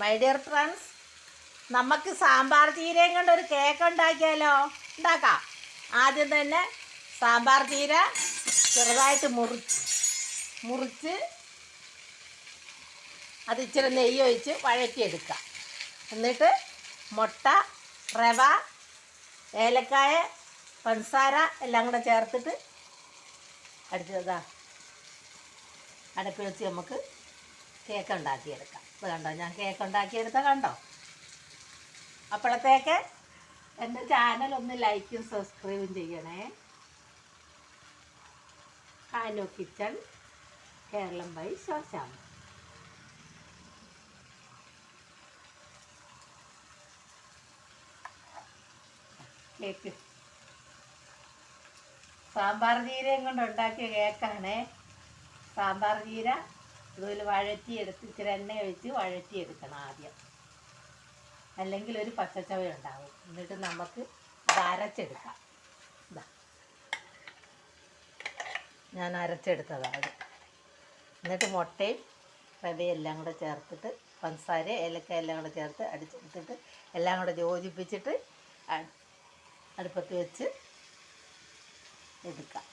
My dear friends നമുക്ക് സാമ്പാർ ചീരയും കൊണ്ട് ഒരു കേക്ക് ഉണ്ടാക്കിയാലോ? ഉണ്ടാക്കാം. ആദ്യം തന്നെ സാമ്പാർ ചീര ചെറുതായിട്ട് മുറിച്ച് മുറിച്ച് അത് ഇച്ചിരി നെയ്യ് ഒഴിച്ച് വഴറ്റിയെടുക്കാം. എന്നിട്ട് മുട്ട റവ ഏലക്കായ പഞ്ചസാര എല്ലാം കൂടെ ചേർത്തിട്ട് അടുത്തതാ അടുപ്പിൽ വെച്ച് നമുക്ക് കേക്ക് ഉണ്ടാക്കിയെടുക്കാം. ഇത് കണ്ടോ ഞാൻ കേക്ക് ഉണ്ടാക്കിയെടുത്ത കണ്ടോ? അപ്പോഴത്തേക്ക് എന്റെ ചാനൽ ഒന്ന് ലൈക്കും സബ്സ്ക്രൈബും ചെയ്യണേ. Hello kitchen Keralam by Shoshama cake. Sambar ജീരയും കൊണ്ട് ഉണ്ടാക്കിയ കേക്കാണേ. സാമ്പാർ ചീര ഇതുപോലെ വഴറ്റിയെടുത്ത് ഇച്ചിരി എണ്ണ ഒഴിച്ച് വഴറ്റിയെടുക്കണം ആദ്യം. അല്ലെങ്കിൽ ഒരു പച്ചച്ചവ ഉണ്ടാവും. എന്നിട്ട് നമുക്ക് അത് അരച്ചെടുക്കാം. ഞാൻ അരച്ചെടുത്തതാണ് എന്നിട്ട് മുട്ടയും റവയും എല്ലാം കൂടെ ചേർത്തിട്ട് പഞ്ചസാര ഏലക്ക എല്ലാം കൂടെ ചേർത്ത് അടിച്ചെടുത്തിട്ട് എല്ലാം കൂടെ യോജിപ്പിച്ചിട്ട് അടുപ്പത്ത് വെച്ച് എടുക്കാം.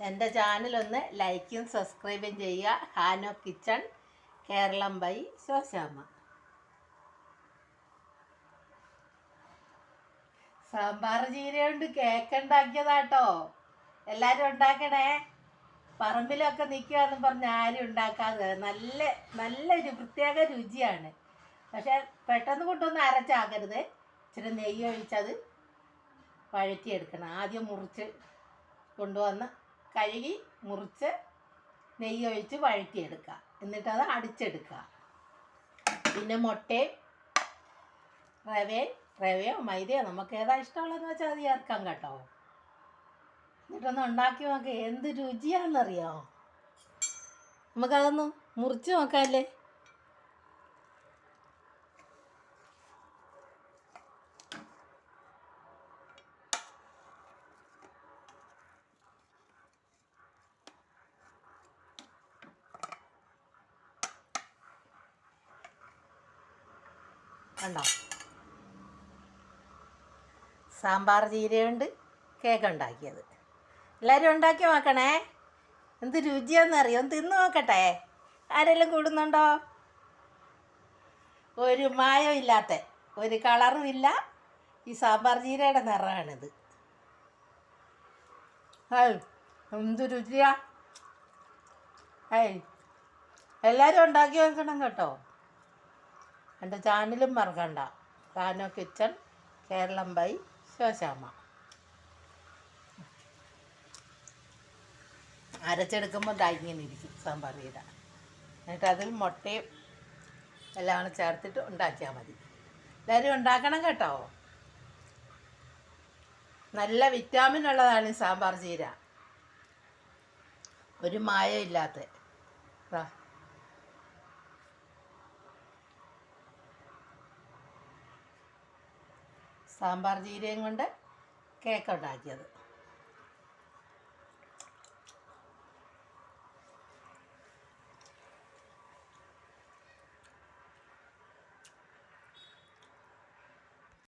എന്റെ ചാനലൊന്ന് ലൈക്കും സബ്സ്ക്രൈബും ചെയ്യുക. Hello kitchen Keralam by Shoshamma. Sambar ചീര കൊണ്ട് കേക്ക് ഉണ്ടാക്കിയതാട്ടോ. എല്ലാവരും ഉണ്ടാക്കണേ? പറമ്പിലൊക്കെ നിൽക്കുകയെന്നും പറഞ്ഞ് ആരും ഉണ്ടാക്കാതെ. നല്ല നല്ലൊരു പ്രത്യേക രുചിയാണ്. പക്ഷെ പെട്ടെന്ന് കൊണ്ടൊന്നും അരച്ചാക്കരുത്. ഇച്ചിരി നെയ്യ് ഒഴിച്ചത് വഴറ്റിയെടുക്കണം. ആദ്യം മുറിച്ച് കൊണ്ടുവന്ന് കഴുകി മുറിച്ച് നെയ്യ് ഒഴിച്ച് വഴറ്റിയെടുക്കുക. എന്നിട്ടത് അടിച്ചെടുക്കുക. പിന്നെ മുട്ടയും റവയും റവയോ മൈദയോ നമുക്ക് ഏതാ ഇഷ്ടമുള്ളതെന്ന് വെച്ചാൽ അത് ചേർക്കാം കേട്ടോ. എന്നിട്ടൊന്ന് ഉണ്ടാക്കി നോക്കാം എന്ത് രുചിയാണെന്നറിയാമോ നമുക്കതൊന്ന് മുറിച്ച് നോക്കാമല്ലേ കണ്ടോ? സാമ്പാർ ജീരയുണ്ട് കേക്ക് ഉണ്ടാക്കിയത്. എല്ലാവരും ഉണ്ടാക്കി നോക്കണേ. എന്ത് രുചിയാണെന്നറിയോ ഒന്ന് തിന്ന് നോക്കട്ടെ. ആരെല്ലാം കൂടുന്നുണ്ടോ? ഒരു മായം ഇല്ലാത്ത ഒരു കളറും ഇല്ല. ഈ സാമ്പാർ ജീരയുടെ നിറമാണിത്. ഏയ് എന്ത് രുചിയാ. ഏയ് എല്ലാവരും ഉണ്ടാക്കി നോക്കണം കേട്ടോ. എന്റെ ചാനലും മറക്കണ്ട. കാനോ കിച്ചൺ കേരളം ബൈ ശോശാമ്മ അരച്ചെടുക്കുമ്പോൾ ഇങ്ങനെ ഇരിക്കും സാമ്പാർ ചീര എന്നിട്ട് അതിൽ മുട്ടയും എല്ലാം കൂടെ ചേർത്തിട്ട് ഉണ്ടാക്കിയാൽ മതി. എല്ലാവരും ഉണ്ടാക്കണം കേട്ടോ. നല്ല വിറ്റാമിൻ ഉള്ളതാണ് ഈ സാമ്പാർ ചീര. ഒരു മായം ഇല്ലാത്ത ദാ സാമ്പാർ ജീരയും കൊണ്ട് കേക്ക് ഉണ്ടാക്കിയത്.